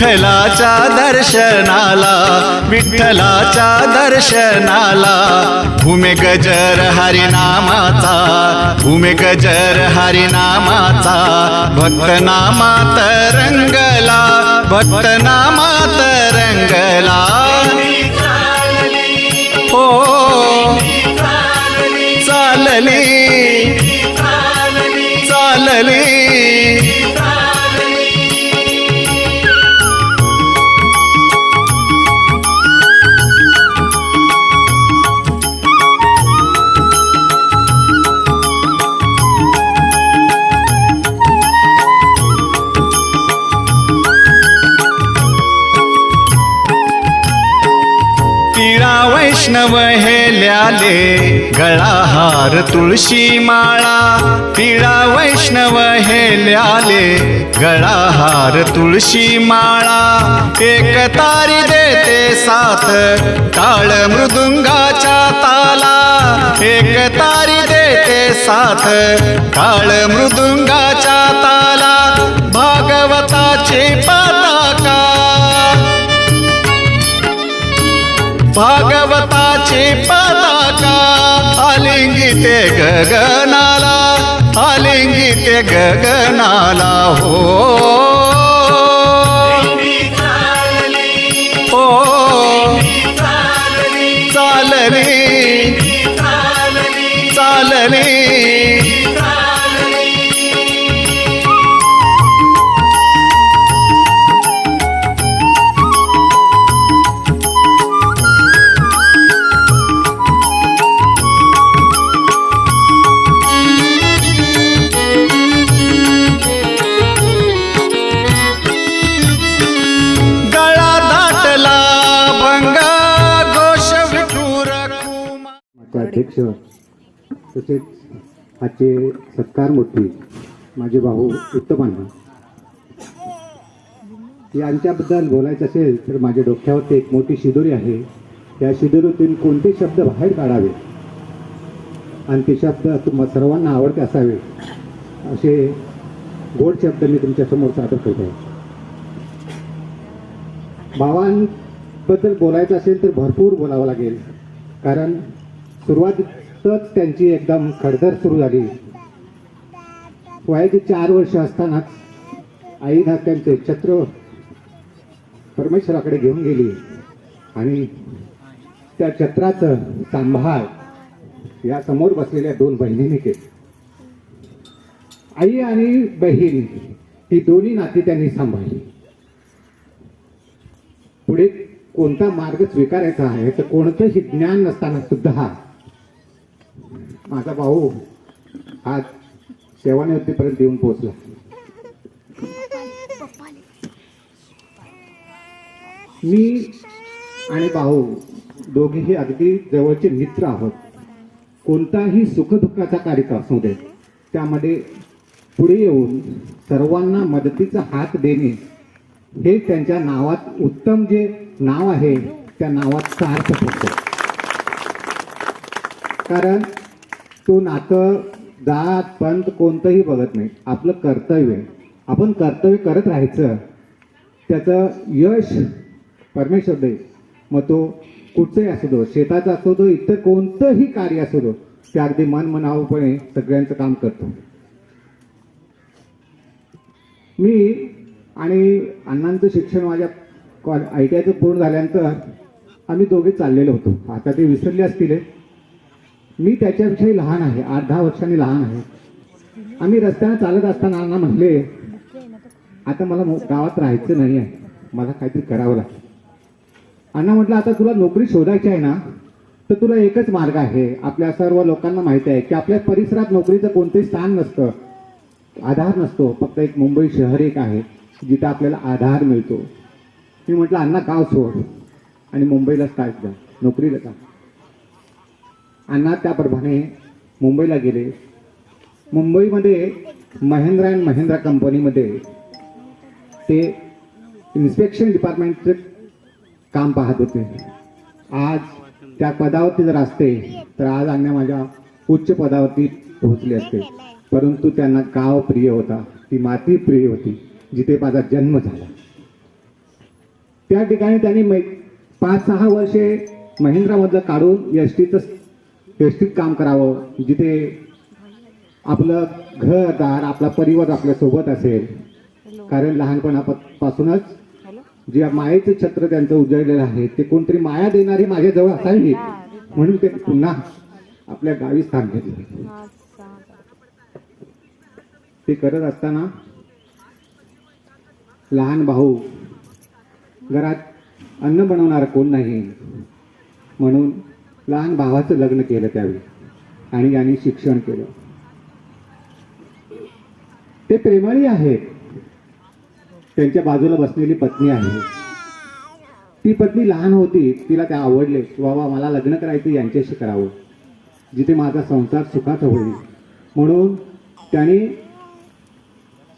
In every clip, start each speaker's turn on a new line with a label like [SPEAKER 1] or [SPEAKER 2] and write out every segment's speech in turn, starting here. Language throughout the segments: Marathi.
[SPEAKER 1] विठ्ठलाच्या दर्शनाला विठ्ठलाच्या दर्शनाला. भूमे गजर हरिनामाचा भूमे गजर हरिनामाचा. भक्तनामात रंगला भक्तनामात रंगला हो चालली. हार तुळशी माळा तिळा वैष्णव हे ल्याले गळाहार तुळशी माळा. एक तारी देते साथ काळ मृदुंगाच्या ताला. एक तारी देते साथ काळ मृदुंगाच्या ते गगनाला आलिंगी ते गगनाला हो.
[SPEAKER 2] अध्यक्ष तसेच आजचे सत्कार मोठे माझे भाऊ उत्तमांना. यांच्याबद्दल बोलायचं असेल तर माझ्या डोक्यावरती एक मोठी शिदोरी आहे. त्या शिदोरीतून कोणते शब्द बाहेर काढावे? आणि ते शब्द तुम्हा सर्वांना आवडते असावे असे गोड शब्द मी तुमच्यासमोर सादर करत. आहे भावांबद्दल बोलायचं असेल तर भरपूर बोलावं लागेल. कारण सुरुवातच त्यांची एकदम खडदर सुरू झाली. वयाची चार वर्ष असतानाच आईनं त्यांचे छत्र परमेश्वराकडे घेऊन गेली. आणि त्या छत्राचं सांभाळ या समोर बसलेल्या दोन बहिणींनी केली. आई आणि बहीण ही दोन्ही नाती त्यांनी सांभाळली. पुढे कोणता मार्ग स्वीकारायचा आहे तर कोणतंही ज्ञान नसताना सुद्धा माझा भाऊ आज सेवानिवृत्तीपर्यंत येऊन पोहोचला. मी आणि भाऊ दोघेही अगदी जवळचे मित्र आहोत. कोणताही सुखदुःखाचा कार्यक्रम असू दे त्यामध्ये पुढे येऊन सर्वांना मदतीचा हात देणे हे त्यांच्या नावात उत्तम जे नाव आहे त्या नावात सार्थ होतं. कारण तो नातं जात पंत कोणतंही बघत नाही. आपलं कर्तव्य आहे. आपण कर्तव्य करत राहायचं. त्याचं यश परमेश्वर दे मग तो कुठचंही असू दो शेताचा असू दो इतर कोणतंही कार्य असू दो ते अगदी मन मनावपणे सगळ्यांचं काम करतो. मी आणि अण्णांचं शिक्षण माझ्या कॉल आय टी आयचं पूर्ण झाल्यानंतर आम्ही दोघे चाललेलो होतो. आता ते विसरले असतील मी त्याच्याविषयी लहान आहे आठ दहा वर्षांनी लहान आहे. आम्ही रस्त्याने चालत असताना अण्णा म्हटले आता मला मो- गावात राहायचं नाही आहे मला काहीतरी करावं लागतं अण्णा म्हटलं आता तुला नोकरी शोधायची आहे ना तर तुला एकच मार्ग आहे. आपल्या सर्व लोकांना माहिती आहे की आपल्या परिसरात नोकरीचं कोणतंही स्थान नसतं आधार नसतो फक्त एक मुंबई शहर एक आहे जिथं आपल्याला आधार मिळतो. मी म्हटलं अण्णा गाव सोड आणि मुंबईला स्टार्ट जा नोकरीला जा. अण्णा त्याप्रमाणे मुंबईला गेले. मुंबईमध्ये महिंद्रा अँड महिंद्रा कंपनीमध्ये ते इन्स्पेक्शन डिपार्टमेंटचं काम पाहत होते. आज त्या पदावरती जर असते तर आज अण्णा माझ्या उच्च पदावरती पोहोचले असते. परंतु त्यांना गाव प्रिय होता. ती माती प्रिय होती जिथे माझा जन्म झाला. त्या ठिकाणी त्यांनी मै पाच सहा वर्षे महिंद्रामधलं काढून एस टीचं टीत काम करावं. जिथे आपलं घरदार आपला परिवार आपल्यासोबत असेल. कारण लहानपणापासूनच जे मायेचं छत्र त्यांचं उजळलेलं आहे ते कोणतरी माया देणारी माझ्याजवळ असावी. म्हणून ते पुन्हा आपल्या गावी स्थान घेतलं. ते करत असताना लहान भाऊ घरात अन्न बनवणारा कोण नाही? म्हणून लहान भावाचं लग्न केलं त्यावेळी. आणि यांनी शिक्षण केलं. ते प्रेमळी आहेत. त्यांच्या बाजूला बसलेली पत्नी आहे. ती पत्नी लहान होती. तिला त्या आवडले. बाबा मला लग्न करायचं यांच्याशी करावं. जिथे माझा संसार सुखाचा होईल. म्हणून त्यांनी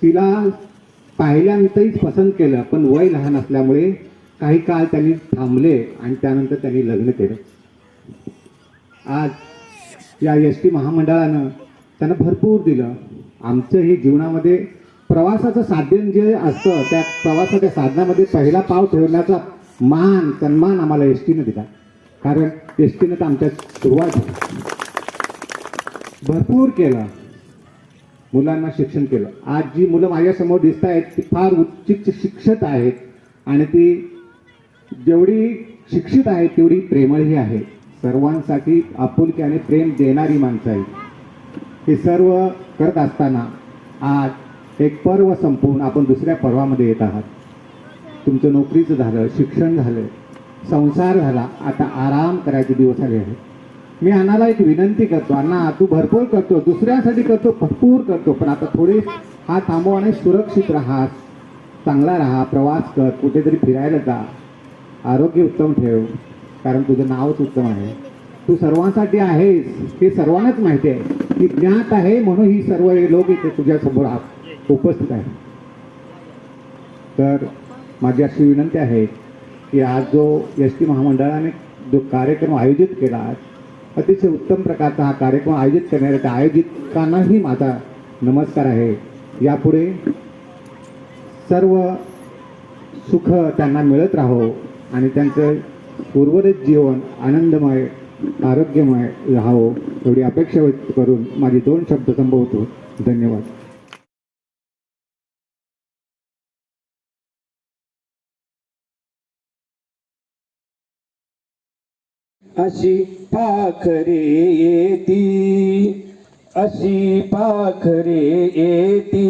[SPEAKER 2] तिला पहिल्यांदाच पसंत केलं. पण वय लहान असल्यामुळे काही काळ त्यांनी थांबले आणि त्यानंतर त्यांनी लग्न केलं. आज या एस टी महामंडळानं त्यांना भरपूर दिलं. आमचं हे जीवनामध्ये प्रवासाचं साधन जे असतं त्या प्रवासाच्या साधनामध्ये पहिला पाव ठेवण्याचा मान सन्मान आम्हाला एस टीनं दिला. कारण एस टीनं तर आमच्या सुरुवात भरपूर केलं. मुलांना शिक्षण केलं. आज जी मुलं माझ्यासमोर दिसत आहेत ती फार उच्च शिक्षित आहेत आणि ती जेवढी शिक्षित आहेत तेवढी प्रेमळही आहे सर्वांसाठी आपुलकी आणि प्रेम देणारी माणसं आहेत. हे सर्व करत असताना आज एक पर्व संपवून आपण दुसऱ्या पर्वामध्ये येत आहात. तुमचं नोकरीचं झालं शिक्षण झालं संसार झाला आता आराम करायचे दिवस आले आहेत. मी अण्णाला एक विनंती करतो अण्णा तू भरपूर करतो दुसऱ्यासाठी करतो भरपूर करतो पण आता थोडे हा थांबव आणि सुरक्षित राहा चांगला राहा प्रवास कर कुठेतरी फिरायला जा. आरोग्य उत्तम ठेव. कारण तुझं नावच उत्तम आहे. तू सर्वांसाठी आहेस हे सर्वांनाच माहिती आहे. की ज्ञात आहे म्हणून ही सर्व लोक इथे तुझ्यासमोर आत- उपस्थित आहे तर माझी अशी विनंती आहे की आज जो एस टी महामंडळाने जो कार्यक्रम आयोजित केला अतिशय उत्तम प्रकारचा हा कार्यक्रम आयोजित करणाऱ्या त्या आयोजितांनाही माझा नमस्कार आहे. यापुढे सर्व सुख त्यांना मिळत राहो आणि त्यांचं उर्वरित जीवन आनंदमय आरोग्यमय राहावं एवढी अपेक्षा व्यक्त करून माझे दोन शब्द संभवतो धन्यवाद.
[SPEAKER 3] अशी पाखरे येती अशी पाखरे येती